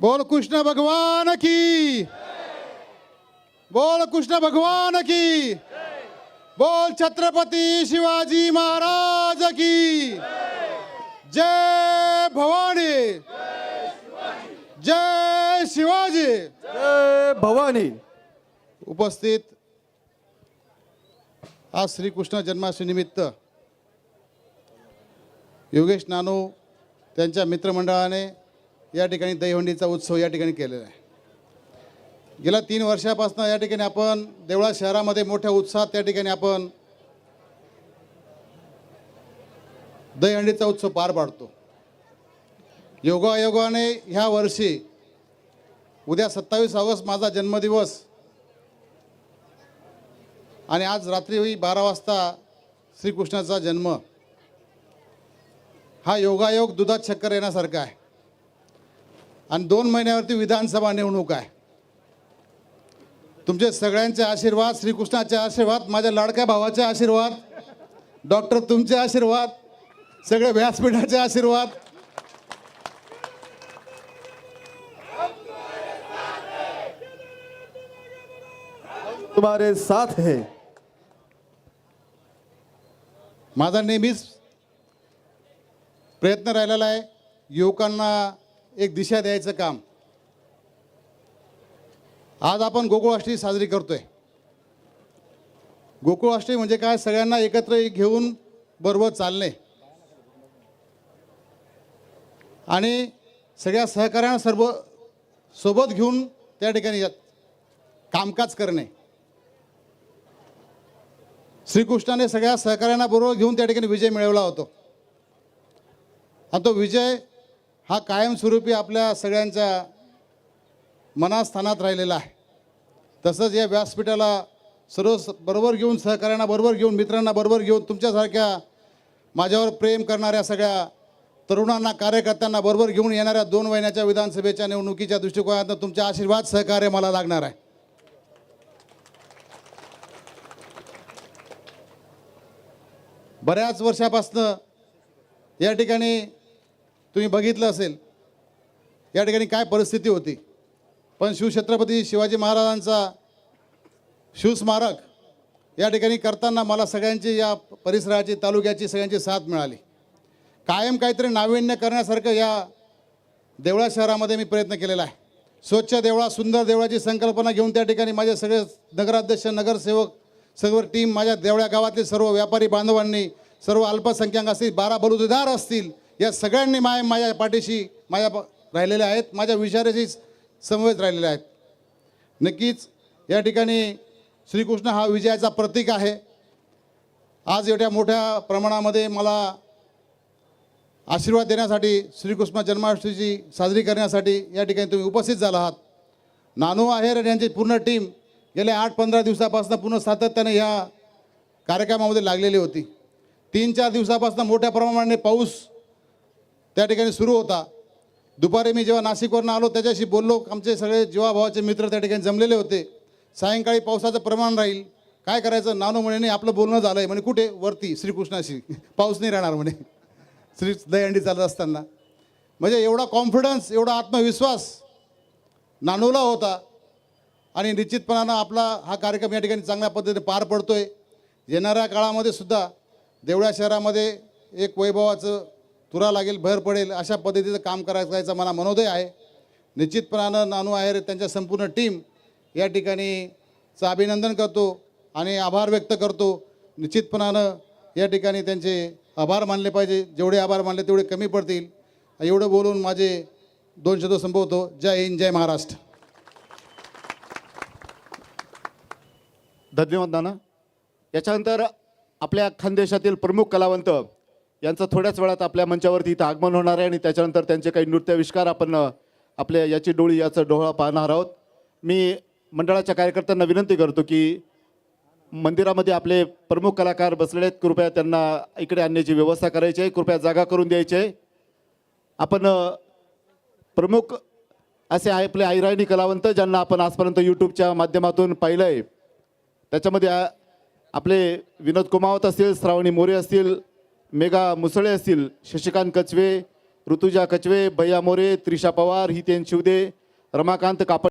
बोल कृष्ण भगवान की। बोल कृष्ण भगवान की। बोल छत्रपती शिवाजी महाराज की। जय भवानी। जय शिवाजी। जय भवानी। उपस्थित आज श्रीकृष्ण जन्माष्टमीनिमित्त योगेश नानू त्यांच्या मित्रमंडळाने या ठिकाणी दहीहंडीचा उत्सव या ठिकाणी केलेला आहे. गेल्या तीन वर्षापासून या ठिकाणी आपण देवळा शहरामध्ये मोठ्या उत्साहात त्या ठिकाणी आपण दहीहंडीचा उत्सव पार पाडतो. योगायोगाने ह्या वर्षी उद्या सत्तावीस ऑगस्ट माझा जन्मदिवस आणि आज रात्री बारा वाजता श्रीकृष्णाचा जन्म. हा योगायोग दुधात चक्कर येण्यासारखा आहे. आणि दोन महिन्यावरती विधानसभा निवडणूक आहे. तुमचे सगळ्यांचे आशीर्वाद श्रीकृष्णाचे आशीर्वाद माझ्या लाडक्या भावाचे आशीर्वाद डॉक्टर तुमचे आशीर्वाद सगळे व्यासपीठाचे आशीर्वाद. तुम्हारे साथ है. माझा नेहमीच प्रयत्न राहिलेला आहे युवकांना एक दिशा द्यायचं काम. आज आपण गोकुळाष्टमी साजरी करतोय. गोकुळाष्टमी म्हणजे काय? सगळ्यांना एकत्र घेऊन बरोबर चालणे. आणि सगळ्या सहकार्यांना सर्व सोबत घेऊन त्या ठिकाणी कामकाज करणे. श्रीकृष्णाने सगळ्या सहकार्यांना बरोबर घेऊन त्या ठिकाणी विजय मिळवला होतो. आणि तो विजय हा कायमस्वरूपी आपल्या सगळ्यांच्या मनास्थानात राहिलेला आहे. तसंच या व्यासपीठाला सर्व स- बरोबर घेऊन सहकार्यांना बरोबर घेऊन मित्रांना बरोबर घेऊन तुमच्यासारख्या माझ्यावर प्रेम करणाऱ्या सगळ्या तरुणांना कार्यकर्त्यांना बरोबर घेऊन येणाऱ्या दोन महिन्याच्या विधानसभेच्या निवडणुकीच्या दृष्टिकोनातून तुमचे आशीर्वाद सहकार्य मला लागणार आहे. बऱ्याच वर्षापासनं या ठिकाणी तुम्ही बघितलं असेल. या ठिकाणी काय परिस्थिती होती? पण शिवछत्रपती शिवाजी महाराजांचा शिवस्मारक या ठिकाणी करताना मला सगळ्यांची या परिसराची तालुक्याची सगळ्यांची साथ मिळाली. कायम काहीतरी नाविन्य करण्यासारखं या देवळा शहरामध्ये मी प्रयत्न केलेला आहे. स्वच्छ देवळा सुंदर देवळाची संकल्पना घेऊन त्या ठिकाणी माझे सगळे नगराध्यक्ष नगरसेवक सर्व टीम माझ्या देवळ्या गावातील सर्व व्यापारी बांधवांनी सर्व अल्पसंख्याक असतील बारा बलुतेदार असतील या सगळ्यांनी माय माझ्या पाठीशी माझ्या प- राहिलेल्या आहेत. माझ्या विचाराशी समवेत राहिलेले आहेत. नक्कीच या ठिकाणी श्रीकृष्ण हा विजयाचा प्रतीक आहे. आज एवढ्या मोठ्या प्रमाणामध्ये मला आशीर्वाद देण्यासाठी श्रीकृष्ण जन्माष्टमीची साजरी करण्यासाठी या ठिकाणी तुम्ही उपस्थित झाला आहात. नानू आहेर आणि यांची पूर्ण टीम गेल्या आठ पंधरा दिवसापासून पूर्ण सातत्याने या कार्यक्रमामध्ये लागलेली होती. तीन चार दिवसापासून मोठ्या प्रमाणाने पाऊस त्या ठिकाणी सुरू होता. दुपारी मी जेव्हा नाशिकवरनं आलो त्याच्याशी बोललो. आमचे सगळे जीवाभावाचे मित्र त्या ठिकाणी जमलेले होते. सायंकाळी पावसाचं प्रमाण राहील. काय करायचं? नानू म्हणे नाही आपलं बोलणं झालं आहे म्हणे कुठे? वरती श्रीकृष्णाशी. पाऊस नाही राहणार म्हणे. श्री दहीहंडी चालत असताना. म्हणजे एवढा कॉन्फिडन्स एवढा आत्मविश्वास नानूला होता. आणि निश्चितपणानं आपला हा कार्यक्रम या ठिकाणी चांगल्या पद्धतीने पार पडतो आहे येणाऱ्या काळामध्ये सुद्धा देवळ्या शहरामध्ये एक वैभवाचं तुरा लागेल भर पडेल अशा पद्धतीचं काम करायचं मला मनोदय आहे. निश्चितपणानं नानू आहेर त्यांच्या संपूर्ण टीम. या ठिकाणी चं अभिनंदन करतो आणि आभार व्यक्त करतो. निश्चितपणानं या ठिकाणी त्यांचे आभार मानले पाहिजे. जेवढे आभार मानले तेवढे कमी पडतील. एवढं बोलून माझे दोन शब्द संपवतो. जय हिंद जय महाराष्ट्र. धन्यवाद नाना. याच्यानंतर आपल्या खानदेशातील प्रमुख कलावंत यांचं थोड्याच वेळात आपल्या मंचावरती इथं आगमन होणार आहे आणि त्याच्यानंतर त्यांचे काही नृत्याविष्कार आपण आपल्या याची डोळी याचं डोळा पाहणार आहोत. मी मंडळाच्या कार्यकर्त्यांना विनंती करतो की मंदिरामध्ये आपले प्रमुख कलाकार बसलेले आहेत. कृपया त्यांना इकडे आणण्याची व्यवस्था करायची आहे. कृपया जागा करून द्यायची आहे. आपण प्रमुख असे आहे आपले ऐराणी कलावंत ज्यांना आपण आजपर्यंत यूट्यूबच्या माध्यमातून पाहिलं आहे त्याच्यामध्ये आपले विनोद कुमावत असतील श्रावणी मोरे असतील मेघा मुसळे असतील शशिकांत कचवे ऋतुजा कचवे भैया मोरे त्रिशा पवार हितेन शिवदे रमाकांत कापड